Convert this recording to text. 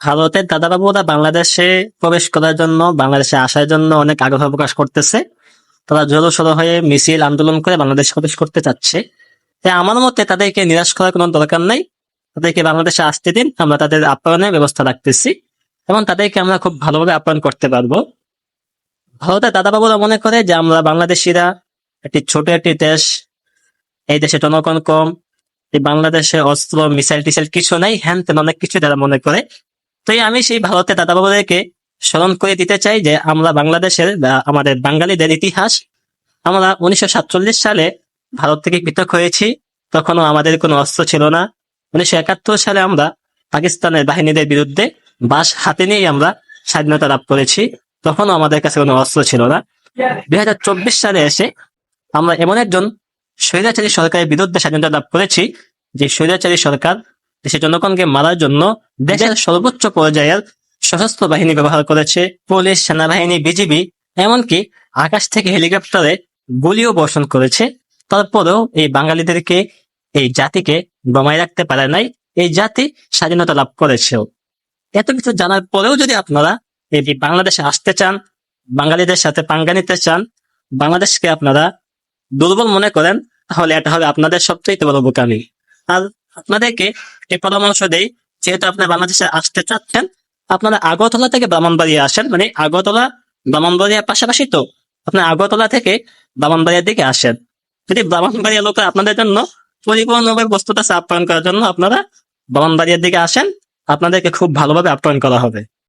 ভারতের দাদাবাবুরা বাংলাদেশে প্রবেশ করার জন্য, বাংলাদেশে আসার জন্য অনেক আগ্রহ প্রকাশ করতেছে। তারা জড়ো সড়ো হয়ে মিছিল আন্দোলন করে বাংলাদেশে প্রবেশ করতে চাচ্ছে। তাই আমার মতে তাদেরকে নিরাশ করার কোনো দরকার নাই। তাদেরকে বাংলাদেশে আসতে দিন, আমরা তাদের আপ্যায়নের ব্যবস্থা রাখতেছি এবং তাদেরকে আমরা খুব ভালোভাবে আপ্যায়ন করতে পারব। ভারতের দাদাবাবুরা মনে করে যে আমরা বাংলাদেশিরা, একটি ছোট একটি দেশ, এই দেশে জনগণ কম বাংলাদেশে অস্ত্র মিসাইল টিসাইল কিছু নাই হ্যান তেন অনেক কিছু তারা মনে করে। তো এই আমি সেই ভারতের দাদাবাবুদেরকে স্মরণ করে দিতে চাই যে আমরা বাংলাদেশের আমাদের বাঙালিদের ইতিহাস আমরা উনিশশো সাতচল্লিশ সালে ভারত থেকে পৃথক হয়েছি। তখনও আমাদের কোনো অস্ত্র ছিল না। উনিশশো একাত্তর সালে আমরা পাকিস্তানের বাহিনীদের বিরুদ্ধে বাস হাতে নিয়েই আমরা স্বাধীনতা লাভ করেছি। তখনও আমাদের কাছে কোনো অস্ত্র ছিল না। দুই হাজার চব্বিশ সালে এসে আমরা এমন একজন স্বৈরাচারী সরকারের বিরুদ্ধে স্বাধীনতা লাভ করেছি, যে স্বৈরাচারী সরকার দেশের জনগণকে মারার জন্য দেশের সর্বোচ্চ পর্যায়ের সশস্ত্র বাহিনী ব্যবহার করেছে। পুলিশ, সেনাবাহিনী, বিজিবি, এমনকি আকাশ থেকে হেলিকপ্টারে গুলিও বর্ষণ করেছে। তারপরেও এই বাঙালিদেরকে, এই জাতিকে দমায় রাখতে পারে নাই। এই জাতি স্বাধীনতা লাভ করেছেও। এত কিছু জানার পরেও যদি আপনারা এই বাংলাদেশে আসতে চান, বাঙালিদের সাথে পাঙ্গা নিতে চান, বাংলাদেশকে আপনারা দুর্বল মনে করেন, তাহলে এটা হবে আপনাদের সবচেয়ে বড় বোকামি। আর আপনাদেরকে এই পরামর্শ দেই, যেহেতু আপনারা বাংলাদেশে আসতে চাচ্ছেন, আপনারা আগরতলা থেকে ব্রাহ্মণবাড়িয়া আসেন মানে আগরতলা ব্রাহ্মণবাড়িয়ার পাশাপাশি তো আপনার আগরতলা থেকে ব্রাহ্মণবাড়িয়ার দিকে আসেন। যদি ব্রাহ্মণবাড়িয়া লোক আপনাদের জন্য পরিপূর্ণভাবে বস্তুটা আপ্যায়ন করার জন্য আপনারা ব্রাহ্মণবাড়িয়ার দিকে আসেন, আপনাদেরকে খুব ভালোভাবে আপ্যায়ন করা হবে।